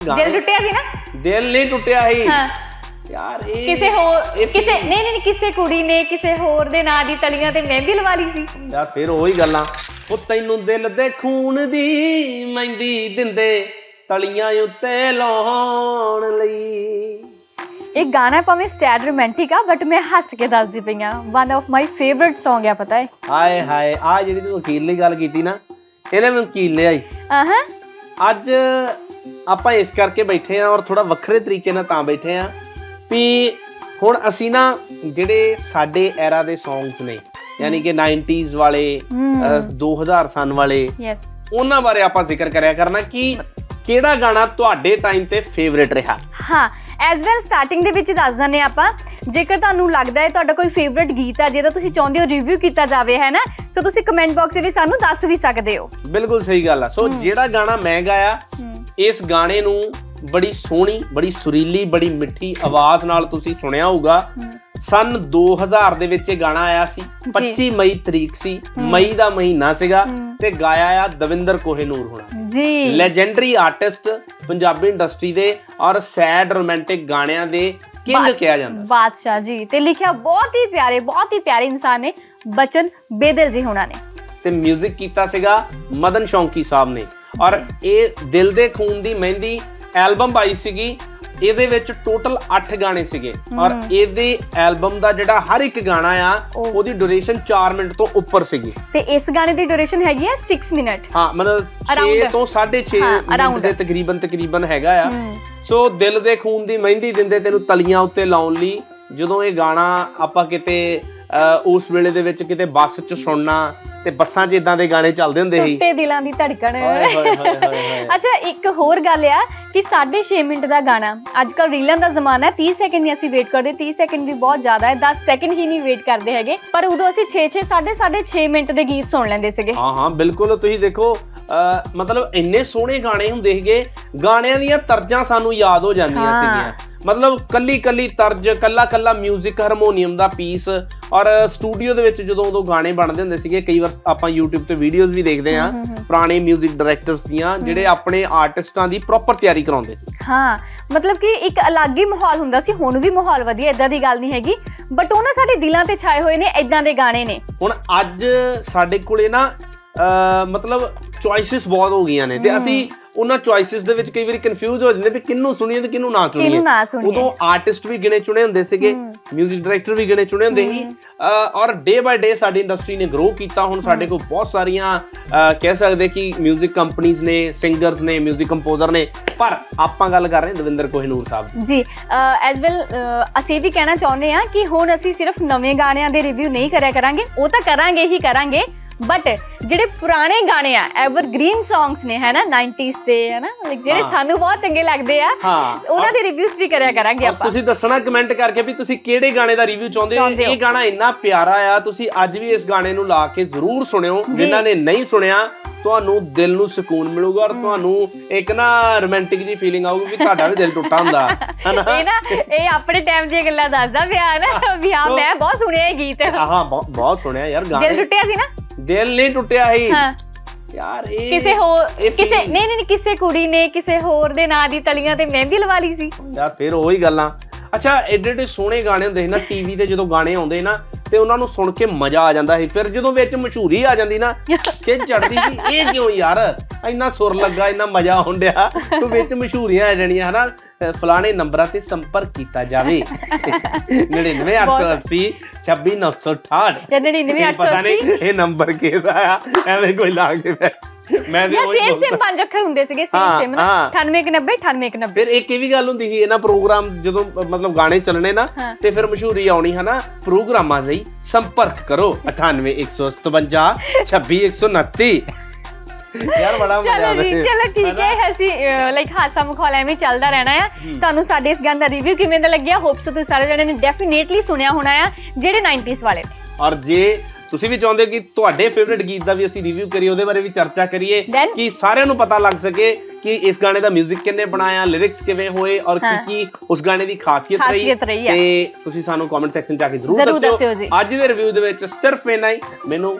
ਦਿਲ ਟੁੱਟਿਆ ਸੀ ਨਾ? ਦਿਲ ਨਹੀਂ ਟੁੱਟਿਆ ਸੀ। ਹਾਂ। ਯਾਰ ਇਹ ਕਿਸੇ ਹੋਰ ਇਹ ਕਿਸੇ ਨਹੀਂ ਨਹੀਂ ਨਹੀਂ, ਕਿਸੇ ਕੁੜੀ ਨੇ ਕਿਸੇ ਹੋਰ ਦੇ ਨਾਂ ਦੀ ਤਲੀਆਂ ਤੇ ਮਹਿੰਦੀ ਲਵਾ ਲਈ ਸੀ। ਯਾਰ ਫਿਰ ਉਹੀ ਗੱਲਾਂ। ਉਹ ਤੈਨੂੰ ਦਿਲ ਦੇ ਖੂਨ ਦੀ ਮਹਿੰਦੀ ਦਿੰਦੇ ਤਲੀਆਂ ਉੱਤੇ ਲਾਉਣ ਲਈ। ਇਹ ਗਾਣਾ ਭਾਵੇਂ ਸਟੈਡ ਰੋਮਾਂਟਿਕ ਆ ਬਟ ਮੈਂ ਹੱਸ ਕੇ ਦੱਸਦੀ ਪਈ ਆ। One of my favourite Song ਆ ਪਤਾ ਹੈ? ਹਾਏ ਹਾਏ ਆ ਜਿਹੜੀ ਤੂੰ ਵਕੀਲ ਦੀ ਗੱਲ ਕੀਤੀ ਨਾ ਇਹਨੇ ਮੈਨੂੰ ਵਕੀਲ ਲਿਆਈ ਆਹਾਂ। ਅੱਜ ਆਪਾਂ ਇਸ ਕਰਕੇ ਬੈਠੇ ਆ ਔਰ ਥੋੜਾ ਵੱਖਰੇ ਤਰੀਕੇ ਨਾਲ ਤਾਂ ਬੈਠੇ ਆ ਵੀ ਹੁਣ ਅਸੀਂ ਨਾ ਜਿਹੜੇ ਸਾਡੇ ਐਰਾ ਦੇ ਸੌਂਗਸ ਨੇ ਯਾਨੀ ਕਿ 90s ਵਾਲੇ ਅਹ, 2000 ਸਨ ਵਾਲੇ ਯੈਸ ਉਹਨਾਂ ਬਾਰੇ ਆਪਾਂ ਜ਼ਿਕਰ ਕਰਿਆ ਕਰਨਾ ਕਿ ਕਿਹੜਾ ਗਾਣਾ ਤੁਹਾਡੇ ਟਾਈਮ ਤੇ ਫੇਵਰਿਟ ਰਿਹਾ? ਹਾਂ ਐਸ ਵੈਲ ਸਟਾਰਟਿੰਗ ਦੇ ਵਿੱਚ ਦੱਸ ਹਾਂ ਆਪਾਂ ਜੇਕਰ ਤੁਹਾਨੂੰ ਲੱਗਦਾ ਹੈ ਤੁਹਾਡਾ ਕੋਈ ਫੇਵਰਿਟ ਗੀਤ ਆ ਜਿਹਦਾ ਤੁਸੀਂ ਚਾਹੁੰਦੇ ਹੋ ਰਿਵਿਊ ਕੀਤਾ ਜਾਵੇ ਹੈ ਨਾ? ਸੋ ਤੁਸੀਂ ਕਮੈਂਟ ਬਾਕਸ ਵਿੱਚ ਸਾਨੂੰ ਦੱਸ ਵੀ ਸਕਦੇ ਹੋ। ਬਿਲਕੁਲ ਸਹੀ ਗੱਲ ਆ। ਸੋ ਜਿਹੜਾ ਗਾਣਾ ਮੈਂ ਗਾਇਆ ਇਸ ਗਾਣੇ ਨੂੰ ਬੜੀ ਸੋਹਣੀ ਬੜੀ ਸੁਰੀਲੀ ਬੜੀ ਮਿੱਠੀ ਆਵਾਜ਼ ਨਾਲ ਤੁਸੀਂ ਸੁਣਿਆ ਹੋਊਗਾ। ਸਨ 2000 ਦੇ ਵਿੱਚ ਇਹ ਗਾਣਾ ਆਇਆ ਸੀ। 25 ਮਈ ਤਰੀਕ ਸੀ। ਮਈ ਦਾ ਮਹੀਨਾ ਸੀਗਾ ਤੇ ਗਾਇਆ ਆ ਦਵਿੰਦਰ ਕੋਹੇਨੂਰ ਹੋਣਾ। ਜੀ। ਲੈਜੈਂਡਰੀ ਆਰਟਿਸਟ ਪੰਜਾਬੀ ਇੰਡਸਟਰੀ ਦੇ ਔਰ ਸੈਡ ਰੋਮਾਂਟਿਕ ਗਾਣਿਆਂ ਦੇ ਕਿੰਗ ਕਿਹਾ ਜਾਂਦਾ ਬਾਦਸ਼ਾਹ ਜੀ ਤੇ ਲਿਖਿਆ ਬਹੁਤ ਹੀ ਪਿਆਰੇ ਬਹੁਤ ਹੀ ਪਿਆਰੇ ਇਨਸਾਨ ਨੇ ਬਚਨ ਬੇਦਲ ਜੀ ਹੋਣਾ ਨੇ। ਤੇ 뮤직 ਕੀਤਾ ਸੀਗਾ ਮਦਨ ਸ਼ੌਂਕੀ ਸਾਹਿਬ ਨੇ। ਔਰ ਇਹ ਦਿਲ ਦੇ ਖੂਨ ਦੀ ਮਹਿੰਦੀ ਐਲਬਮ ਆਈ ਸੀਗੀ ਇਹਦੇ ਵਿੱਚ ਟੋਟਲ 8 ਗਾਣੇ ਸੀਗੇ ਔਰ ਇਹਦੇ ਐਲਬਮ ਦਾ ਜਿਹੜਾ ਹਰ ਇੱਕ ਗਾਣਾ ਆ ਉਹ। ਉਹਦੀ ਡਿਊਰੇਸ਼ਨ 4 ਮਿੰਟ ਤੋਂ ਉੱਪਰ ਸੀਗੀ ਤੇ ਇਸ ਗਾਣੇ ਦੀ ਡਿਊਰੇਸ਼ਨ ਹੈਗੀ ਹੈ 6 ਮਿੰਟ ਹਾਂ ਮਤਲਬ 6 Around. ਤੋਂ 6.5 ਹਾਂ, ਮਿੰਟ. ਦੇ ਤਕਰੀਬਨ ਤਕਰੀਬਨ ਹੈਗਾ ਆ। ਸੋ ਦਿਲ ਦੇ ਖੂਨ ਦੀ ਮਹਿੰਦੀ ਦਿੰਦੇ ਤੈਨੂੰ ਤਲੀਆਂ ਉੱਤੇ ਲਾਉਣ ਲਈ ਜਦੋਂ ਇਹ ਗਾਣਾ ਆਪਾਂ ਕਿਤੇ ਉਸ ਵੇਲੇ ਦੇ ਵਿੱਚ ਕਿਤੇ ਬੱਸ 'ਚ ਸੁਣਨਾ ਤੇ ਬੱਸਾਂ 'ਚ ਇਦਾਂ ਦੇ ਗਾਣੇ ਚੱਲਦੇ ਹੁੰਦੇ ਸੀ। ਟੁੱਟੇ ਦਿਲਾਂ ਦੀ ਧੜਕਣ। ਹਾਏ ਹਾਏ ਹਾਏ ਹਾਏ ਅੱਛਾ ਇੱਕ ਹੋਰ ਗੱਲ ਆ ਕਿ 6.5 ਮਿੰਟ ਦਾ ਗਾਣਾ। ਅੱਜ ਕੱਲ ਰੀਲਾਂ ਦਾ ਜ਼ਮਾਨਾ ਹੈ 30 ਸੈਕਿੰਡ ਨਹੀਂ ਅਸੀਂ ਵੇਟ ਕਰਦੇ 30 ਸੈਕਿੰਡ ਵੀ ਬਹੁਤ ਜ਼ਿਆਦਾ ਹੈ 10 ਸੈਕਿੰਡ ਹੀ ਨਹੀਂ ਵੇਟ ਕਰਦੇ ਹੈਗੇ। ਪਰ ਉਦੋਂ ਅਸੀਂ 6 6 6.5 6 ਮਿੰਟ ਦੇ ਗੀਤ ਸੁਣ ਲੈਂਦੇ ਸੀਗੇ। ਹਾਂ ਹਾਂ ਬਿਲਕੁਲ। ਤੁਸੀਂ ਦੇਖੋ ਅਹ, ਮਤਲਬ ਇੰਨੇ ਸੋਹਣੇ ਗਾਣੇ ਹੁੰਦੇ ਸੀਗੇ ਗਾਣਿਆਂ ਦੀਆਂ ਤਰਜ਼ਾਂ ਸਾਨੂੰ ਯਾਦ ਹੋ ਜਾਂਦੀਆਂ ਹਾਂ। ਸੀਗੀਆਂ। ਮਤਲਬ ਕੱਲੀ ਕੱਲੀ ਤਰਜ਼ ਕੱਲਾ ਕੱਲਾ 뮤직 ਹਾਰਮੋਨੀਅਮ ਦਾ ਪੀਸ ਔਰ ਸਟੂਡੀਓ ਦੇ ਵਿੱਚ ਜਦੋਂ ਉਦੋਂ ਗਾਣੇ ਬਣਦੇ ਹੁੰਦੇ ਸੀਗੇ ਕਈ ਵਾਰ ਆਪਾਂ YouTube ਤੇ ਵੀਡੀਓਜ਼ ਵੀ ਦੇਖਦੇ ਆ ਪੁਰਾਣੇ 뮤직 ਡਾਇਰੈਕਟਰਸ ਦੀਆਂ ਜਿਹੜੇ ਆਪਣੇ ਆਰਟਿਸਟਾਂ ਦੀ ਪ੍ਰੋਪਰ ਤਿਆਰੀ ਕਰਾਉਂਦੇ ਸੀ ਹਾਂ ਮਤਲਬ ਕਿ ਇੱਕ ਅਲੱਗ ਹੀ ਮਾਹੌਲ ਹੁੰਦਾ ਸੀ ਹੁਣ ਵੀ ਮਾਹੌਲ ਵਧੀਆ ਇਦਾਂ ਦੀ ਗੱਲ ਨਹੀਂ ਹੈਗੀ ਬਟ ਉਹ ਨਾ ਸਾਡੇ ਦਿਲਾਂ ਤੇ ਛਾਏ ਹੋਏ ਨੇ ਇਦਾਂ ਦੇ ਗਾਣੇ ਨੇ ਹੁਣ ਅੱਜ ਸਾਡੇ ਕੋਲੇ ਨਾ ਅਹ, ਮਤਲਬ ਚੁਆਇਸਸ ਬਹੁਤ ਹੋ ਗਈਆਂ ਨੇ ਤੇ ਅਸੀਂ ਉਹਨਾਂ ਚੁਆਇਸਸ ਦੇ ਵਿੱਚ ਕਈ ਵਾਰੀ ਕਨਫਿਊਜ਼ ਹੋ ਜਾਂਦੇ ਵੀ ਕਿਹਨੂੰ ਸੁਣੀਏ ਤੇ ਕਿਹਨੂੰ ਨਾ ਸੁਣੀਏ ਕਿਹਨੂੰ ਨਾ ਸੁਣੀਏ। ਉਦੋਂ ਆਰਟਿਸਟ ਵੀ ਗਿਣੇ ਚੁਣੇ ਹੁੰਦੇ ਸੀਗੇ 뮤직 ਡਾਇਰੈਕਟਰ ਵੀ ਗਿਣੇ ਚੁਣੇ ਹੁੰਦੇ ਸੀ ਅਹ, ਔਰ ਡੇ ਬਾਏ ਡੇ ਸਾਡੀ ਇੰਡਸਟਰੀ ਨੇ ਗਰੋ ਕੀਤਾ ਹੁਣ ਸਾਡੇ ਕੋਲ ਬਹੁਤ ਸਾਰੀਆਂ ਅਹ, ਕਹਿ ਸਕਦੇ ਕਿ 뮤직 ਕੰਪਨੀਆਂ ਨੇ ਸਿੰਗਰਸ ਨੇ 뮤직 ਕੰਪੋਜ਼ਰ ਨੇ ਪਰ ਆਪਾਂ ਗੱਲ ਕਰ ਰਹੇ ਹਾਂ ਦਵਿੰਦਰ ਕੋਹਿਨੂਰ ਸਾਹਿਬ ਦੀ। ਜੀ ਐਸ ਵੈਲ ਅਸੀਂ ਵੀ ਕਹਿਣਾ ਚਾਹੁੰਦੇ ਆ ਕਿ ਹੁਣ ਅਸੀਂ ਸਿਰਫ ਨਵੇਂ ਗਾਣਿਆਂ ਦੇ ਰਿਵਿਊ ਨਹੀਂ ਕਰਿਆ ਕਰਾਂਗੇ ਉਹ ਤਾਂ ਕਰਾਂਗੇ ਹੀ ਕਰਾਂਗੇ ਬਟ ਜਿਹੜੇ ਪੁਰਾਣੇ ਗਾਣੇ ਆ ਐਵਰਗ੍ਰੀਨ ਸੌਂਗਸ ਨੇ ਹੈ ਨਾ 90s ਦੇ ਹੈ ਨਾ like ਜਿਹੜੇ। ਸਾਨੂੰ ਬਹੁਤ ਚੰਗੇ ਲੱਗਦੇ ਆ ਹਾਂ। ਉਹਨਾਂ ਦੇ ਰਿਵਿਊਸ ਵੀ ਕਰਿਆ ਕਰਾਂਗੇ ਔਰ ਆਪਾਂ। ਤੁਸੀਂ ਦੱਸਣਾ ਕਮੈਂਟ ਕਰਕੇ ਵੀ ਤੁਸੀਂ ਕਿਹੜੇ ਗਾਣੇ ਦਾ ਰਿਵਿਊ ਚਾਹੁੰਦੇ ਹੋ? ਚਾਹੁੰਦੇ ਹੋ। ਇਹ ਗਾਣਾ ਇੰਨਾ ਪਿਆਰਾ ਆ ਤੁਸੀਂ ਅੱਜ ਵੀ ਇਸ ਗਾਣੇ ਨੂੰ ਲਾ ਕੇ ਜ਼ਰੂਰ ਸੁਣਿਓ। ਜਿਨ੍ਹਾਂ ਨੇ ਨਹੀਂ ਸੁਣਿਆ ਤੁਹਾਨੂੰ ਦਿਲ ਨੂੰ ਸਕੂਨ ਮਿਲੂਗਾ ਔਰ ਤੁਹਾਨੂੰ ਇੱਕ ਨਾ ਰੋਮਾਂਟਿਕ ਜੀ ਫੀਲਿੰਗ ਆਊਗੀ ਵੀ ਤੁਹਾਡਾ ਵੀ ਦਿਲ ਟੁੱਟਾ ਹੁੰਦਾ। ਹਨਾ? ਇਹ ਨਾ ਇਹ ਆਪਣੇ ਟਾਈਮ ਦੀਆਂ ਗੱਲਾਂ ਦੱਸਦਾ ਪਿਆ ਨਾ। ਵੀ ਹਾਂ ਮੈਂ ਬਹੁਤ ਸੁਣਿਆ ਇਹ ਗੀਤ। ਹਾਂ ਬਹੁਤ ਬਹੁਤ ਸੁਣਿਆ ਯਾਰ ਦਿਲ ਗਾਣੇ। ਟੁੱਟਿਆ ਸੀ ਨਾ। ਦਿਲ ਨਹੀਂ ਟੁੱਟਿਆ ਸੀ। ਹਾਂ। ਯਾਰ ਇਹ ਕਿਸੇ ਹੋਰ ਇਹ ਕਿਸੇ ਨਹੀਂ ਨਹੀਂ, ਕਿਸੇ ਕੁੜੀ ਨੇ ਕਿਸੇ ਹੋਰ ਦੇ ਨਾਂ ਦੀ ਤਲੀਆਂ ਤੇ ਮਹਿੰਦੀ ਲਵਾ ਲਈ ਸੀ। ਯਾਰ ਫਿਰ ਉਹੀ ਗੱਲਾਂ। ਅੱਛਾ ਐਡੇ ਐਡੇ ਸੋਹਣੇ ਗਾਣੇ ਹੁੰਦੇ ਸੀ ਨਾ ਟੀਵੀ ਤੇ ਜਦੋਂ ਗਾਣੇ ਆਉਂਦੇ ਨਾ ਤੇ ਉਹਨਾਂ ਨੂੰ ਸੁਣ ਕੇ ਮਜ਼ਾ ਆ ਜਾਂਦਾ ਸੀ। ਫਿਰ ਜਦੋਂ ਵਿੱਚ ਮਸ਼ਹੂਰੀ ਆ ਜਾਂਦੀ ਨਾ ਕਿ ਚੜਦੀ ਸੀ ਇਹ ਕਿਉਂ ਯਾਰ? ਇੰਨਾ ਸੁਰ ਲੱਗਾ ਇੰਨਾ ਮਜ਼ਾ ਡਿਆ। ਤੂੰ ਵਿੱਚ ਮਸ਼ਹੂਰੀਆਂ ਆ ਜਾਣੀਆਂ ਹਨਾ? ਫਲਾਣੇ ਨੰਬਰਾਂ ਤੇ ਸੰਪਰਕ ਕੀਤਾ ਜਾਵੇ। 99880 26968 ਜਾਂ 99 ਪਤਾ ਨਹੀਂ ਇਹ ਨੰਬਰ ਕਿਹਦਾ ਆ? ਐਵੇਂ ਕੋਈ ਲਾ ਕੇ ਬੈ- ਮੈਂ ਤੇ ਉਹੀ ਸੇਮ ਬੋਲਦਾ। ਸੇਮ ਪੰਜ ਅੱਖਰ ਹੁੰਦੇ ਸੀਗੇ ਸੇਮ ਹਾਂ, ਸੇਮ ਨਾ ਹਾਂ। 9890 9890 ਫਿਰ ਇੱਕ ਇਹ ਵੀ ਗੱਲ ਹੁੰਦੀ ਸੀ ਇਹਨਾਂ ਪ੍ਰੋਗਰਾਮ ਜਦੋਂ ਅ, ਮਤਲਬ ਗਾਣੇ ਚੱਲਣੇ ਨਾ ਹਾਂ। ਤੇ ਫਿਰ ਮਸ਼ਹੂਰੀ ਆਉਣੀ ਹਨਾ ਪ੍ਰੋਗਰਾਮਾਂ ਲਈ ਸੰਪਰਕ ਕਰੋ 98157 26129 ਯਾਰ ਬੜਾ ਮਜ਼ਾ ਚਲੋ ਆਉਂਦਾ ਜੀ ਸੀ। ਚਲੋ ਠੀਕ? ਹੈ ਅਸੀਂ ਲਾਈਕ ਹਾਸਾ ਮਖੌਲ ਐਵੇਂ ਹੀ ਚੱਲਦਾ ਰਹਿਣਾ ਆ ਤੁਹਾਨੂੰ ਸਾਡੇ ਇਸ ਗਾਣੇ ਦਾ ਰਿਵਿਊ ਕਿਵੇਂ ਦਾ ਲੱਗਿਆ ਹੋਪਸ ਤੁਸੀਂ ਸਾਰੇ ਜਣੇ ਨੇ ਡੈਫੀਨੇਟਲੀ ਸੁਣਿਆ ਹੋਣਾ ਆ ਜਿਹੜੇ 90s ਵਾਲੇ ਨੇ ਔਰ ਜੇ ਤੁਸੀਂ ਵੀ ਚਾਹੁੰਦੇ ਹੋ ਕਿ ਤੁਹਾਡੇ ਫੇਵਰਿਟ ਗੀਤ ਦਾ ਵੀ ਅਸੀਂ ਰਿਵਿਊ ਕਰੀਏ ਉਹਦੇ ਬਾਰੇ ਵੀ ਚਰਚਾ ਕਰੀਏ Then? ਕਿ ਸਾਰਿਆਂ ਨੂੰ ਪਤਾ ਲੱਗ ਸਕੇ ਕਿ ਇਸ ਗਾਣੇ ਦਾ 뮤직 ਕਿੰਨੇ ਬਣਾਇਆ ਲਿਰਿਕਸ ਕਿਵੇਂ ਹੋਏ ਔਰ ਕੀ ਹਾਂ। ਕੀ ਉਸ ਗਾਣੇ ਦੀ ਖਾਸੀਅਤ ਰਹੀ ਖਾਸੀਅਤ ਰਹੀ ਆ। ਤੇ ਤੁਸੀਂ ਸਾਨੂੰ ਕਮੈਂਟ ਸੈਕਸ਼ਨ 'ਚ ਆ ਕੇ ਜ਼ਰੂਰ ਜ਼ਰੂਰ ਦੱਸਿਓ ਦੱਸਿਓ ਜੀ। ਅੱਜ ਦੇ ਰਿਵਿਊ ਦੇ ਵਿੱਚ ਸਿਰਫ ਇੰਨਾ ਹੀ ਮੈਨੂੰ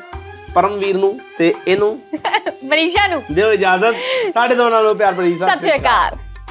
ਪਰਮਵੀਰ ਨੂੰ ਤੇ ਇਹਨੂੰ ਮਨੀਸ਼ਾ ਨੂੰ ਦਿਓ ਇਜਾਜ਼ਤ ਸਾਡੇ ਦੋਨਾਂ ਨੂੰ ਪਿਆਰ ਭਰੀ ਸਤਿ ਸ਼੍ਰੀ ਅਕਾਲ